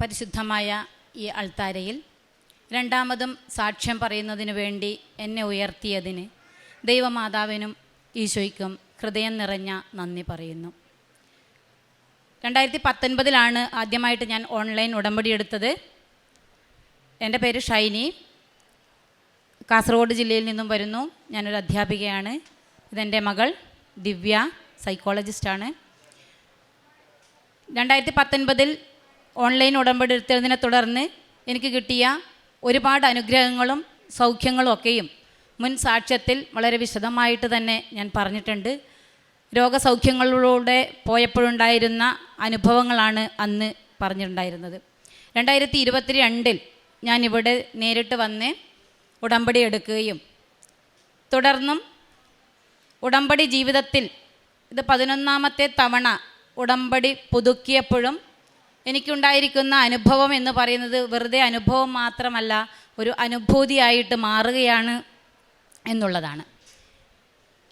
പരിശുദ്ധമായ ഈ അൾത്താരയിൽ രണ്ടാമതും സാക്ഷ്യം പറയുന്നതിനു വേണ്ടി എന്നെ ഉയർത്തിയതിന് ദൈവമാതാവിനും ഈശോയ്ക്കും ഹൃദയം നിറഞ്ഞ നന്ദി പറയുന്നു. രണ്ടായിരത്തി പത്തൊൻപതിലാണ് ആദ്യമായിട്ട് ഞാൻ ഓൺലൈൻ ഉടമ്പടി എടുത്തത്. എന്റെ പേര് ഷൈനി. കാസർഗോഡ് ജില്ലയിൽ നിന്നും വരുന്നു. ഞാനൊരു അധ്യാപികയാണ്. ഇതെന്റെ മകൾ ദിവ്യ സൈക്കോളജിസ്റ്റാണ് രണ്ടായിരത്തി പത്തൊൻപതിൽ ഓൺലൈൻ ഉടമ്പടി എടുത്തതിനെ തുടർന്ന് എനിക്ക് കിട്ടിയ ഒരുപാട് അനുഗ്രഹങ്ങളും സൗഖ്യങ്ങളും ഒക്കെയും മുൻ സാക്ഷ്യത്തിൽ വളരെ വിശദമായിട്ട് തന്നെ ഞാൻ പറഞ്ഞിട്ടുണ്ട്. രോഗസൗഖ്യങ്ങളിലൂടെ പോയപ്പോഴുണ്ടായിരുന്ന അനുഭവങ്ങളാണ് അന്ന് പറഞ്ഞിട്ടുണ്ടായിരുന്നത്. രണ്ടായിരത്തി ഇരുപത്തി രണ്ടിൽ ഞാനിവിടെ നേരിട്ട് വന്ന് ഉടമ്പടി എടുക്കുകയും തുടർന്നും ഉടമ്പടി ജീവിതത്തിൽ ഇത് പതിനൊന്നാമത്തെ തവണ ഉടമ്പടി പുതുക്കിയപ്പോഴും എനിക്കുണ്ടായിരിക്കുന്ന അനുഭവം എന്ന് പറയുന്നത് വെറുതെ അനുഭവം മാത്രമല്ല ഒരു അനുഭൂതിയായിട്ട് മാറുകയാണ് എന്നുള്ളതാണ്.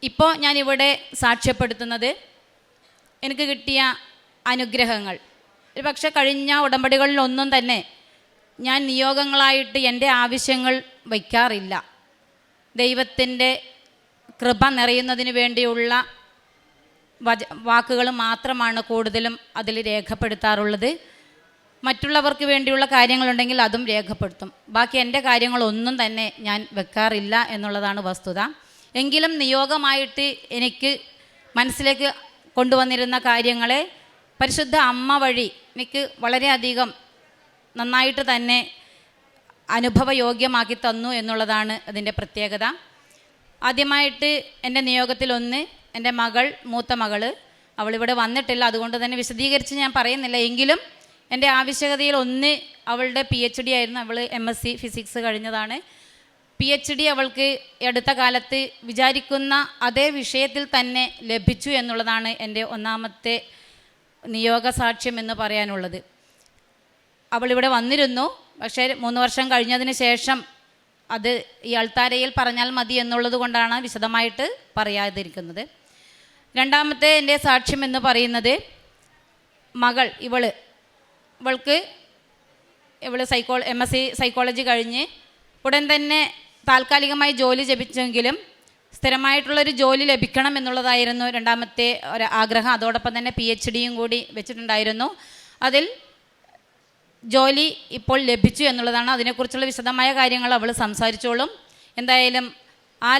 ഇപ്പോൾ ഞാനിവിടെ സാക്ഷ്യപ്പെടുത്തുന്നത് എനിക്ക് കിട്ടിയ അനുഗ്രഹങ്ങൾ. ഒരു പക്ഷേ കഴിഞ്ഞ ഉടമ്പടികളിലൊന്നും തന്നെ ഞാൻ നിയോഗങ്ങളായിട്ട് എന്റെ ആവശ്യങ്ങൾ വയ്ക്കാറില്ല. ദൈവത്തിന്റെ കൃപ നിറയുന്നതിന് വേണ്ടിയുള്ള വച വാക്കുകൾ മാത്രമാണ് കൂടുതലും അതിൽ രേഖപ്പെടുത്താറുള്ളത്. മറ്റുള്ളവർക്ക് വേണ്ടിയുള്ള കാര്യങ്ങളുണ്ടെങ്കിൽ അതും രേഖപ്പെടുത്തും. ബാക്കി എന്റെ കാര്യങ്ങളൊന്നും തന്നെ ഞാൻ വെക്കാറില്ല എന്നുള്ളതാണ് വസ്തുത. എങ്കിലും നിയോഗമായിട്ട് എനിക്ക് മനസ്സിലേക്ക് കൊണ്ടുവന്നിരുന്ന കാര്യങ്ങളെ പരിശുദ്ധ അമ്മ വഴി എനിക്ക് വളരെയധികം നന്നായിട്ട് തന്നെ അനുഭവയോഗ്യമാക്കി തന്നു എന്നുള്ളതാണ് അതിന്റെ പ്രത്യേകത. ആദ്യമായിട്ട് എന്റെ നിയോഗത്തിലൊന്ന് എന്റെ മകൾ മൂത്ത മകൾ അവളിവിടെ വന്നിട്ടില്ല. അതുകൊണ്ട് തന്നെ വിശദീകരിച്ച് ഞാൻ പറയുന്നില്ല. എങ്കിലും എന്റെ ആവശ്യകതയിൽ ഒന്ന് അവളുടെ പി എച്ച് ഡി ആയിരുന്നു. അവൾ എം എസ് സി ഫിസിക്സ് കഴിഞ്ഞതാണ്. പി എച്ച് ഡി അവൾക്ക് അടുത്ത കാലത്ത് വിചാരിക്കുന്ന അതേ വിഷയത്തിൽ തന്നെ ലഭിച്ചു എന്നുള്ളതാണ് എന്റെ ഒന്നാമത്തെ നിയോഗ സാക്ഷ്യം എന്ന് പറയാനുള്ളത്. അവളിവിടെ വന്നിരുന്നു. പക്ഷേ മൂന്ന് വർഷം കഴിഞ്ഞതിന് ശേഷം അത് ഈ അൾത്താരയിൽ പറഞ്ഞാൽ മതി എന്നുള്ളത് കൊണ്ടാണ് വിശദമായിട്ട് പറയാതിരിക്കുന്നത്. രണ്ടാമത്തെ എന്റെ സാക്ഷ്യം എന്ന് പറയുന്നത് മകൾ ഇവൾ. ഇവൾക്ക് ഇവൾ psycho M S C psychology കഴിഞ്ഞ് ഉടൻ തന്നെ താൽക്കാലികമായി ജോലി ലഭിച്ചെങ്കിലും സ്ഥിരമായിട്ടുള്ളൊരു ജോലി ലഭിക്കണം എന്നുള്ളതായിരുന്നു രണ്ടാമത്തെ ഒരു ആഗ്രഹം. അതോടൊപ്പം തന്നെ പി എച്ച് ഡിയും കൂടി വെച്ചിട്ടുണ്ടായിരുന്നു. അതിൽ ജോലി ഇപ്പോൾ ലഭിച്ചു എന്നുള്ളതാണ്. അതിനെക്കുറിച്ചുള്ള വിശദമായ കാര്യങ്ങൾ അവൾ സംസാരിച്ചോളും. എന്തായാലും ആ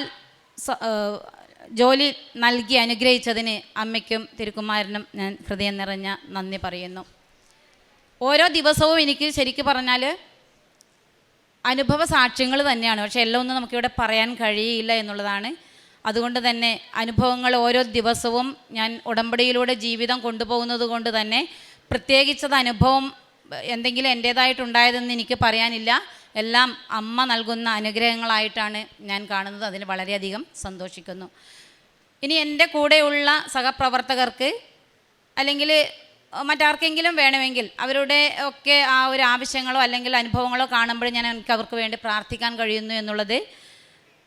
ജോലി നൽകി അനുഗ്രഹിച്ചതിന് അമ്മയ്ക്കും തിരുക്കുമാരനും ഞാൻ ഹൃദയം നിറഞ്ഞ നന്ദി പറയുന്നു. ഓരോ ദിവസവും എനിക്ക് ശരിക്കും പറഞ്ഞാൽ അനുഭവ സാക്ഷ്യങ്ങൾ തന്നെയാണ്. പക്ഷേ എല്ലാം ഒന്നും നമുക്കിവിടെ പറയാൻ കഴിയില്ല എന്നുള്ളതാണ്. അതുകൊണ്ട് തന്നെ അനുഭവങ്ങൾ ഓരോ ദിവസവും ഞാൻ ഉടമ്പടിയിലൂടെ ജീവിതം കൊണ്ടുപോകുന്നത് കൊണ്ട് തന്നെ പ്രത്യേകിച്ചത് അനുഭവം എന്തെങ്കിലും എന്റേതായിട്ടുണ്ടായതെന്ന് എനിക്ക് പറയാനില്ല. എല്ലാം അമ്മ നൽകുന്ന അനുഗ്രഹങ്ങളായിട്ടാണ് ഞാൻ കാണുന്നത്. അതിന് വളരെയധികം സന്തോഷിക്കുന്നു. ഇനി എന്റെ കൂടെയുള്ള സഹപ്രവർത്തകർക്ക് അല്ലെങ്കിൽ മറ്റാർക്കെങ്കിലും വേണമെങ്കിൽ അവരുടെ ഒക്കെ ആ ഒരു ആവശ്യങ്ങളോ അല്ലെങ്കിൽ അനുഭവങ്ങളോ കാണുമ്പോൾ ഞാൻ എനിക്ക് അവർക്ക് വേണ്ടി പ്രാർത്ഥിക്കാൻ കഴിയുന്നു എന്നുള്ളത്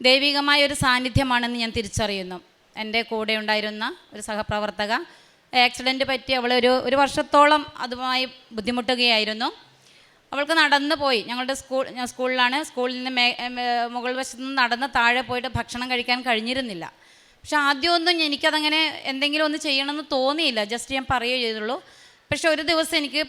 ദൈവികമായ ഒരു സാന്നിധ്യമാണെന്ന് ഞാൻ തിരിച്ചറിയുന്നു. എന്റെ കൂടെ ഉണ്ടായിരുന്ന ഒരു സഹപ്രവർത്തക ആക്സിഡന്റ് പറ്റി അവൾ ഒരു ഒരു വർഷത്തോളം അതുമായി ബുദ്ധിമുട്ടുകയായിരുന്നു. അവൾക്ക് നടന്നു പോയി. ഞങ്ങളുടെ സ്കൂൾ സ്കൂളിലാണ്. സ്കൂളിൽ നിന്ന് മുകൾ വശത്ത് നിന്ന് നടന്ന് താഴെ പോയിട്ട് ഭക്ഷണം കഴിക്കാൻ കഴിഞ്ഞിരുന്നില്ല. പക്ഷെ ആദ്യമൊന്നും എനിക്കതങ്ങനെ എന്തെങ്കിലും ഒന്ന് ചെയ്യണമെന്ന് തോന്നിയില്ല. ജസ്റ്റ് ഞാൻ പറയുകയേ ചെയ്തുള്ളൂ. പക്ഷെ ഒരു ദിവസം എനിക്ക്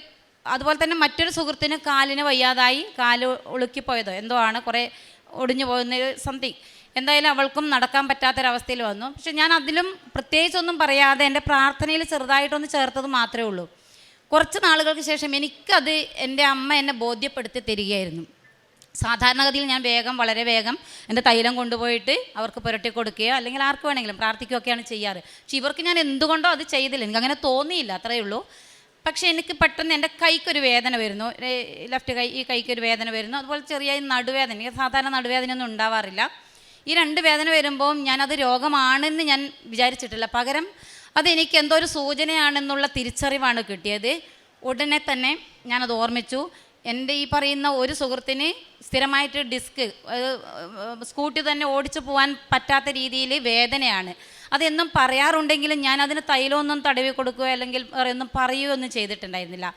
അതുപോലെ തന്നെ മറ്റൊരു സുഹൃത്തിന് കാലിന് വയ്യാതായി കാൽ ഒളുക്കിപ്പോയതോ എന്തോ ആണ് കുറേ ഒടിഞ്ഞു പോകുന്ന സംതിങ്. എന്തായാലും അവൾക്കും നടക്കാൻ പറ്റാത്തൊരവസ്ഥയിൽ വന്നു. പക്ഷെ ഞാൻ അതിലും പ്രത്യേകിച്ചൊന്നും പറയാതെ എന്റെ പ്രാർത്ഥനയിൽ ചെറുതായിട്ടൊന്ന് ചേർത്തത് മാത്രമേ ഉള്ളൂ. കുറച്ച് നാളുകൾക്ക് ശേഷം എനിക്കത് എന്റെ അമ്മ എന്നെ ബോധ്യപ്പെടുത്തി തരികയായിരുന്നു. സാധാരണഗതിയിൽ ഞാൻ വേഗം വളരെ വേഗം എന്റെ തൈലം കൊണ്ടുപോയിട്ട് അവർക്ക് പുരട്ടി കൊടുക്കുകയോ അല്ലെങ്കിൽ ആർക്ക് വേണമെങ്കിലും പ്രാർത്ഥിക്കുകയൊക്കെയാണ് ചെയ്യാറ്. പക്ഷെ ഇവർക്ക് ഞാൻ എന്തുകൊണ്ടോ അത് ചെയ്തില്ല. എനിക്ക് അങ്ങനെ തോന്നിയില്ല അത്രയേ ഉള്ളൂ. പക്ഷേ എനിക്ക് പെട്ടെന്ന് എന്റെ കൈക്കൊരു വേദന വരുന്നു. ലെഫ്റ്റ് കൈ ഈ കൈക്കൊരു വേദന വരുന്നു. അതുപോലെ ചെറിയ നടുവേദന എനിക്ക് സാധാരണ നടുവേദനയൊന്നും ഉണ്ടാവാറില്ല. ഈ രണ്ട് വേദന വരുമ്പോൾ ഞാനത് രോഗമാണെന്ന് ഞാൻ വിചാരിച്ചിട്ടില്ല. പകരം അതെനിക്ക് എന്തോ ഒരു സൂചനയാണെന്നുള്ള തിരിച്ചറിവാണ് കിട്ടിയത്. ഉടനെ തന്നെ ഞാനത് ഓർമ്മിച്ചു. എന്റെ ഈ പറയുന്ന ഒരു സുഹൃത്തിന് സ്ഥിരമായിട്ട് ഡിസ്ക് സ്കൂട്ടി തന്നെ ഓടിച്ചു പോകാൻ പറ്റാത്ത രീതിയിൽ വേദനയാണ്. അതെന്നും പറയാറുണ്ടെങ്കിലും ഞാൻ അതിന് തൈലമൊന്നും തടവി കൊടുക്കുകയോ അല്ലെങ്കിൽ ഒന്നും പറയുകയോ ഒന്നും ചെയ്തിട്ടുണ്ടായിരുന്നില്ല.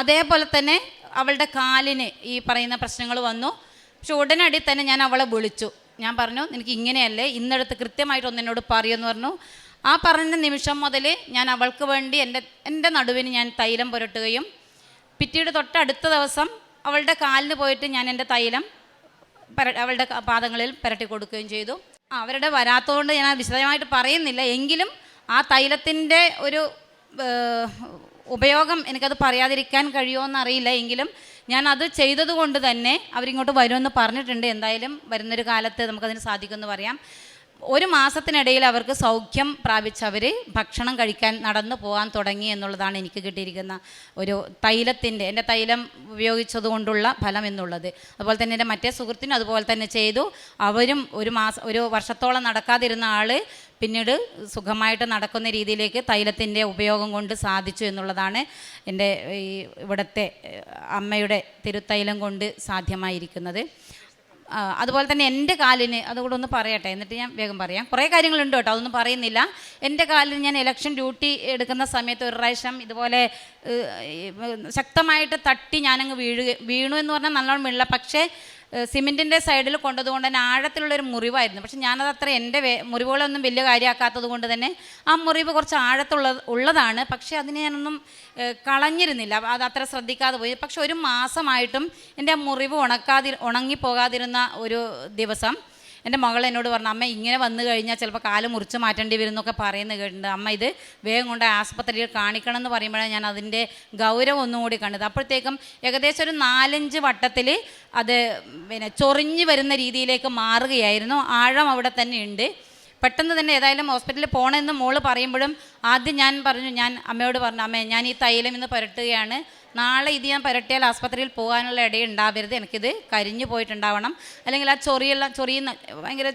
അതേപോലെ തന്നെ അവളുടെ കാലിന് ഈ പറയുന്ന പ്രശ്നങ്ങൾ വന്നു. പക്ഷെ ഉടനടി തന്നെ ഞാൻ അവളെ വിളിച്ചു. ഞാൻ പറഞ്ഞു നിനക്ക് ഇങ്ങനെയല്ലേ? ഇന്നെടുത്ത് കൃത്യമായിട്ട് ഒന്ന് എന്നോട് പറയുമെന്ന് പറഞ്ഞു. ആ പറഞ്ഞ നിമിഷം മുതൽ ഞാൻ അവൾക്ക് വേണ്ടി എന്റെ എന്റെ നടുവിന് ഞാൻ തൈലം പുരട്ടുകയും പിറ്റീട് തൊട്ടടുത്ത ദിവസം അവളുടെ കാലിന് പോയിട്ട് ഞാൻ എന്റെ തൈലം പര അവളുടെ പാദങ്ങളിൽ പുരട്ടി കൊടുക്കുകയും ചെയ്തു. അവരുടെ വരാത്തതുകൊണ്ട് ഞാൻ വിശദമായിട്ട് പറയുന്നില്ല. എങ്കിലും ആ തൈലത്തിന്റെ ഒരു ഉപയോഗം എനിക്കത് പറയാതിരിക്കാൻ കഴിയുമോ എന്നറിയില്ല എങ്കിലും ഞാൻ അത് ചെയ്തതുകൊണ്ട് തന്നെ അവരിങ്ങോട്ട് വരുമെന്ന് പറഞ്ഞിട്ടുണ്ട്. എന്തായാലും വരുന്നൊരു കാലത്ത് നമുക്കതിന് സാധിക്കുമെന്ന് പറയാം. ഒരു മാസത്തിനിടയിൽ അവർക്ക് സൗഖ്യം പ്രാപിച്ചവർ ഭക്ഷണം കഴിക്കാൻ നടന്നു പോകാൻ തുടങ്ങി എന്നുള്ളതാണ് എനിക്ക് കിട്ടിയിരിക്കുന്ന ഒരു തൈലത്തിന്റെ എന്റെ തൈലം ഉപയോഗിച്ചത് കൊണ്ടുള്ള ഫലം എന്നുള്ളത്. അതുപോലെ തന്നെ എന്റെ മറ്റേ സുഹൃത്തിനും അതുപോലെ തന്നെ ചെയ്തു. അവരും ഒരു മാസം ഒരു വർഷത്തോളം നടക്കാതിരുന്ന ആൾ പിന്നീട് സുഖമായിട്ട് നടക്കുന്ന രീതിയിലേക്ക് തൈലത്തിന്റെ ഉപയോഗം കൊണ്ട് സാധിച്ചു എന്നുള്ളതാണ് എന്റെ ഈ ഇവിടുത്തെ അമ്മയുടെ തിരുത്തൈലം കൊണ്ട് സാധ്യമായിരിക്കുന്നത്. അതുപോലെ തന്നെ എന്റെ കാലിന് അതുകൂടെ ഒന്ന് പറയട്ടെ എന്നിട്ട് ഞാൻ വേഗം പറയാം. കുറേ കാര്യങ്ങളുണ്ട് കേട്ടോ അതൊന്നും പറയുന്നില്ല. എന്റെ കാലിന് ഞാൻ ഇലക്ഷൻ ഡ്യൂട്ടി എടുക്കുന്ന സമയത്ത് ഒരു പ്രാവശ്യം ഇതുപോലെ ശക്തമായിട്ട് തട്ടി ഞാനങ്ങ് വീഴുക വീണു എന്ന് പറഞ്ഞാൽ നല്ലോണം വീണില്ല. പക്ഷേ സിമെന്റിന്റെ സൈഡിൽ കൊണ്ടതുകൊണ്ട് തന്നെ ആഴത്തിലുള്ളൊരു മുറിവായിരുന്നു. പക്ഷെ ഞാനത് അത്ര എന്റെ മുറിവുകളൊന്നും വലിയ കാര്യമാക്കാത്തത് കൊണ്ട് തന്നെ ആ മുറിവ് കുറച്ച് ആഴത്തുള്ള ഉള്ളതാണ്. പക്ഷേ അതിനെ ഞാനൊന്നും കളഞ്ഞിരുന്നില്ല. അത് അത്ര ശ്രദ്ധിക്കാതെ പോയി. പക്ഷെ ഒരു മാസമായിട്ടും എന്റെ ആ മുറിവ് ഉണക്കാതി ഉണങ്ങിപ്പോകാതിരുന്ന ഒരു ദിവസം എന്റെ മകൾ എന്നോട് പറഞ്ഞു അമ്മ ഇങ്ങനെ വന്നു കഴിഞ്ഞാൽ ചിലപ്പോൾ കാൽ മുറിച്ച് മാറ്റേണ്ടി വരും എന്നൊക്കെ പറയുന്നത് കേട്ടിട്ടുണ്ട്. അമ്മ ഇത് വേഗം കൊണ്ട് ആസ്പത്രിയിൽ കാണിക്കണം എന്ന് പറയുമ്പോഴാണ് ഞാൻ അതിന്റെ ഗൗരവം ഒന്നും കൂടി കണ്ടത്. അപ്പോഴത്തേക്കും ഏകദേശം ഒരു നാലഞ്ച് വട്ടത്തിൽ അത് പിന്നെ ചൊറിഞ്ഞു വരുന്ന രീതിയിലേക്ക് മാറുകയായിരുന്നു. ആഴം അവിടെ തന്നെ ഉണ്ട്. പെട്ടെന്ന് തന്നെ ഏതായാലും ഹോസ്പിറ്റലിൽ പോകണമെന്ന് മോൾ പറയുമ്പോഴും ആദ്യം ഞാൻ പറഞ്ഞു ഞാൻ അമ്മയോട് പറഞ്ഞു അമ്മേ ഞാൻ ഈ തൈലം ഇന്ന് പുരട്ടുകയാണ്. നാളെ ഇത് ഞാൻ പുരട്ടിയാൽ ആസ്പത്രിയിൽ പോകാനുള്ള ഇടയുണ്ടാവരുത് എനിക്കിത് കരിഞ്ഞു പോയിട്ടുണ്ടാവണം. അല്ലെങ്കിൽ ആ ചൊറിയെല്ലാം ചൊറിയുന്ന ഭയങ്കര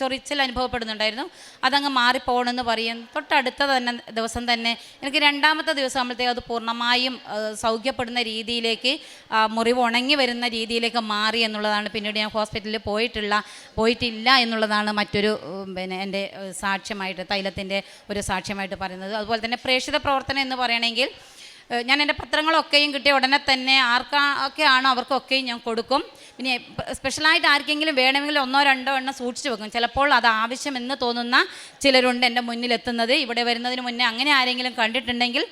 ചൊറിച്ചൽ അനുഭവപ്പെടുന്നുണ്ടായിരുന്നു. അതങ്ങ് മാറിപ്പോകണമെന്ന് പറയും. തൊട്ടടുത്ത തന്നെ ദിവസം തന്നെ എനിക്ക് രണ്ടാമത്തെ ദിവസം ആകുമ്പോഴത്തേക്ക് അത് പൂർണമായും സൗഖ്യപ്പെടുന്ന രീതിയിലേക്ക് മുറിവ് ഉണങ്ങി വരുന്ന രീതിയിലേക്ക് മാറി എന്നുള്ളതാണ് പിന്നീട് ഞാൻ ഹോസ്പിറ്റലിൽ പോയിട്ടുള്ള പോയിട്ടില്ല എന്നുള്ളതാണ് മറ്റൊരു പിന്നെ എന്റെ സാക്ഷ്യമായിട്ട് തൈലത്തിന്റെ ഒരു സാക്ഷ്യമായിട്ട് പറയുന്നത്. അതുപോലെ തന്നെ പ്രേക്ഷിത പ്രവർത്തനം എന്ന് പറയണമെങ്കിൽ ഞാൻ എന്റെ പത്രങ്ങളൊക്കെയും കിട്ടിയ ഉടനെ തന്നെ ആർക്കാ ഒക്കെ അവർക്കൊക്കെയും ഞാൻ കൊടുക്കും. പിന്നെ സ്പെഷ്യലായിട്ട് ആർക്കെങ്കിലും വേണമെങ്കിൽ ഒന്നോ രണ്ടോ എണ്ണം സൂക്ഷിച്ചു വെക്കും. ചിലപ്പോൾ അത് ആവശ്യമെന്ന് തോന്നുന്ന ചിലരുണ്ട് എന്റെ മുന്നിലെത്തുന്നത്. ഇവിടെ വരുന്നതിന് മുന്നേ അങ്ങനെ ആരെങ്കിലും കണ്ടിട്ടുണ്ടെങ്കിൽ